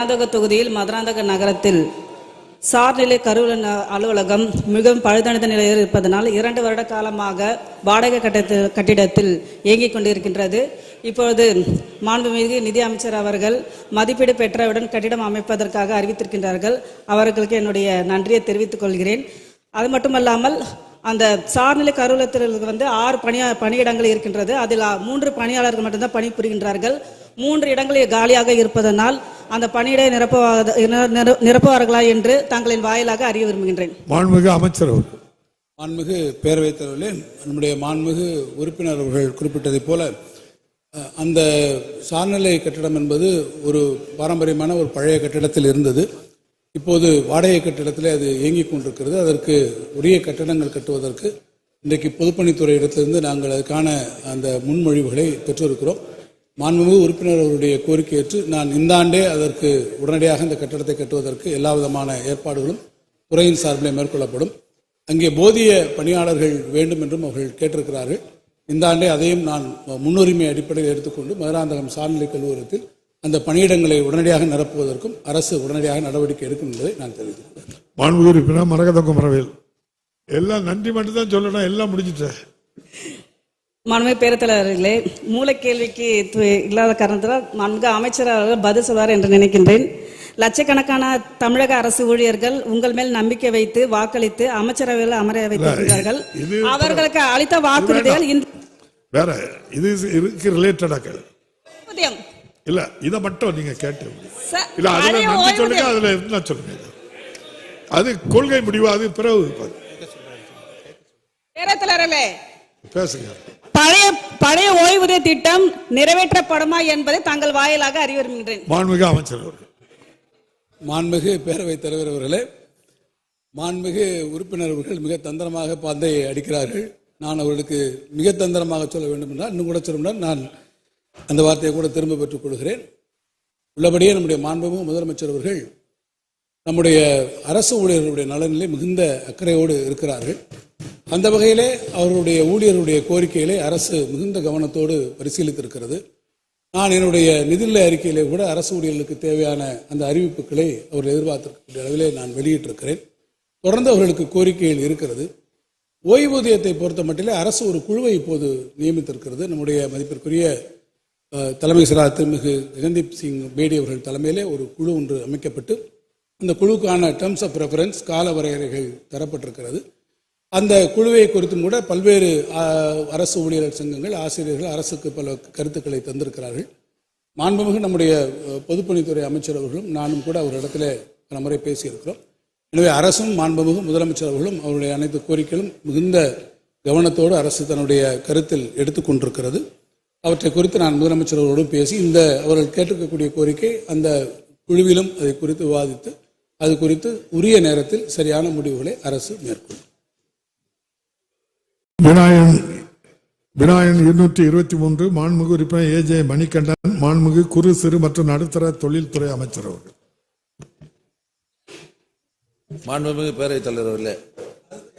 மதுராந்தக தொகுதியில் மதுராந்தக நகரத்தில் சார்நிலை கருவூல அலுவலகம் மிகவும் பழுதடைந்த நிலையில் இருப்பதனால் இரண்டு வருட காலமாக வாடகை கட்டத்தில் கட்டிடத்தில் இயங்கிக் கொண்டிருக்கின்றது. இப்பொழுது மாண்புமிகு நிதி அமைச்சர் அவர்கள் மதிப்பீடு பெற்றவுடன் கட்டிடம் அமைப்பதற்காக அறிவித்திருக்கின்றார்கள். அவர்களுக்கு என்னுடைய நன்றியை தெரிவித்துக் கொள்கிறேன். அது மட்டுமல்லாமல் அந்த சார்நிலை கருவூலத்தில் வந்து ஆறு பணியா பணியிடங்கள் இருக்கின்றது. அதில் மூன்று பணியாளர்கள் மட்டும்தான் பணிபுரிகின்றார்கள். மூன்று இடங்களில் காலியாக இருப்பதனால் அந்த பணியிடை நிரப்புவாத நிர- நிர- நிரப்புவார்களா என்று தங்களின் வாயிலாக அறிய விரும்புகின்றேன். மாண்புமிகு அமைச்சர் அவர்கள். மாண்புமிகு பேரவைத் தலைவர்களே நம்முடைய மாண்புமிகு உறுப்பினர் அவர்கள் குறிப்பிட்டதைப் போல அந்த சார்நிலை கட்டிடம் என்பது ஒரு பாரம்பரியமான ஒரு பழைய கட்டிடத்தில் இருந்தது. இப்போது வாடகை கட்டிடத்தில் அது இயங்கிக் கொண்டிருக்கிறது. அதற்கு உரிய கட்டடங்கள் கட்டுவதற்கு இன்றைக்கு பொதுப்பணித்துறை இடத்திலிருந்து நாங்கள் அதுக்கான அந்த முன்மொழிவுகளை பெற்றிருக்கிறோம். மாண்புமிகு உறுப்பினர் அவருடைய கோரிக்கை ஏற்று நான் இந்த ஆண்டே அதற்கு உடனடியாக இந்த கட்டடத்தை கட்டுவதற்கு எல்லா விதமான ஏற்பாடுகளும் துறையின் சார்பில் மேற்கொள்ளப்படும். அங்கே போதிய பணியாளர்கள் வேண்டும் என்றும் அவர்கள் கேட்டிருக்கிறார்கள். இந்த ஆண்டே அதையும் நான் முன்னுரிமை அடிப்படையில் எடுத்துக்கொண்டு மதுராந்தகம் சார்நிலை கல்லூரத்தில் அந்த பணியிடங்களை உடனடியாக நிரப்புவதற்கும் அரசு உடனடியாக நடவடிக்கை எடுக்கும் என்பதை நான் தெரிவித்துள்ளேன் மாண்புமிகு உறுப்பினர் மரகத குமரவேல் எல்லாம் நன்றி மட்டும் தான் சொல்லணும் எல்லாம் முடிஞ்சிட்டேன் மாண்புமிகு பேரத்தலைவர்களே மூல கேள்விக்கு இல்லாத காரணத்தினால் மாண்புமிகு அமைச்சர் அவர்கள் பதில் சொல்வார் என்று நினைக்கின்றேன். லட்சக்கணக்கான தமிழக அரசு ஊழியர்கள் உங்கள் மேல் நம்பிக்கை வைத்து வாக்களித்து அமைச்சரவையில் அமர வைத்திருக்கிறார்கள் அவர்களுக்கு அளித்த வாக்குறுதிகள் வேற இது இதுக்கு ரிலேட்டடா கேளு. ஊதியம். இல்ல இதை மட்டும் நீங்க கேட்டு. இல்ல அதுல நன்றி சொல்லுங்க. அதுல இருந்தா சொல்லுங்க. அது கொள்கை முடிவு அது பிறகு பேசுங்க. பழைய பழைய ஓய்வூதிய திட்டம் நிறைவேற்றப்படுமா என்பதை தங்கள் வாயிலாக அறிய விரும்புகின்றேன் மாண்புமிகு அமைச்சர் அவர்கள். மாண்புமிகு பேரவைத் தலைவர் அவர்களே மாண்புமிகு உறுப்பினர் அவர்கள் மிக தந்திரமாக பந்தை அடிக்கிறார்கள். நான் அவர்களுக்கு மிக தந்திரமாக சொல்ல வேண்டும் என்றால் இன்னும் கூட சொல்லணும்னா நான் அந்த வார்த்தையை கூட திரும்ப பெற்றுக் கொள்கிறேன். உள்ளபடியே நம்முடைய மாண்புமிகு முதலமைச்சர் அவர்கள் நம்முடைய அரசு ஊழியர்களுடைய நலனிலே மிகுந்த அக்கறையோடு இருக்கிறார்கள். அந்த வகையிலே அவர்களுடைய ஊழியர்களுடைய கோரிக்கையிலே அரசு மிகுந்த கவனத்தோடு பரிசீலித்திருக்கிறது. நான் என்னுடைய நிதிநிலை அறிக்கையிலே கூட அரசு ஊழியர்களுக்கு தேவையான அந்த அறிவிப்புகளை அவர்கள் எதிர்பார்த்திருக்கக்கூடிய அளவிலே நான் வெளியிட்டிருக்கிறேன். தொடர்ந்து அவர்களுக்கு கோரிக்கைகள் இருக்கிறது. ஓய்வூதியத்தை பொறுத்த மட்டிலே அரசு ஒரு குழுவை இப்போது நியமித்திருக்கிறது. நம்முடைய மதிப்பிற்குரிய தலைமை செயலாளர் திருமிகு ககன்தீப் சிங் பேடி அவர்கள் தலைமையிலே ஒரு குழு ஒன்று அமைக்கப்பட்டு அந்த குழுக்கான டேர்ம்ஸ் ஆஃப் ரெஃபரன்ஸ் கால வரையறைகள் தரப்பட்டிருக்கிறது. அந்த குழுவை குறித்தும் கூட பல்வேறு அரசு ஊழியர் சங்கங்கள் ஆசிரியர்கள் அரசுக்கு பல கருத்துக்களை தந்திருக்கிறார்கள். மாண்புமிகு நம்முடைய பொதுப்பணித்துறை அமைச்சர் அவர்களும் நானும் கூட அவர் இடத்துல பல முறை பேசியிருக்கிறோம். எனவே அரசும் மாண்புமிகு முதலமைச்சர் அவர்களும் அவருடைய அனைத்து கோரிக்கைகளும் மிகுந்த கவனத்தோடு அரசு தன்னுடைய கருத்தில் எடுத்துக்கொண்டிருக்கிறது. அவற்றை குறித்து நான் முதலமைச்சர் அவர்களோடும் பேசி இந்த அவர்கள் கேட்டிருக்கக்கூடிய கோரிக்கை அந்த குழுவிலும் அதை குறித்து விவாதித்து அது குறித்து உரிய நேரத்தில் சரியான முடிவுகளை அரசு மேற்கொள்ளும். விநாயகன் விநாயகன் இருநூற்றி இருபத்தி மூன்று மாண்புமிகு உறுப்பினர் ஏஜே மணிகண்டன் மாண்புமிகு குறு சிறு மற்றும் நடுத்தர தொழில்துறை அமைச்சர் அவர்கள். மாண்புமிகு பேரவைத் தலைவர் அவர்களே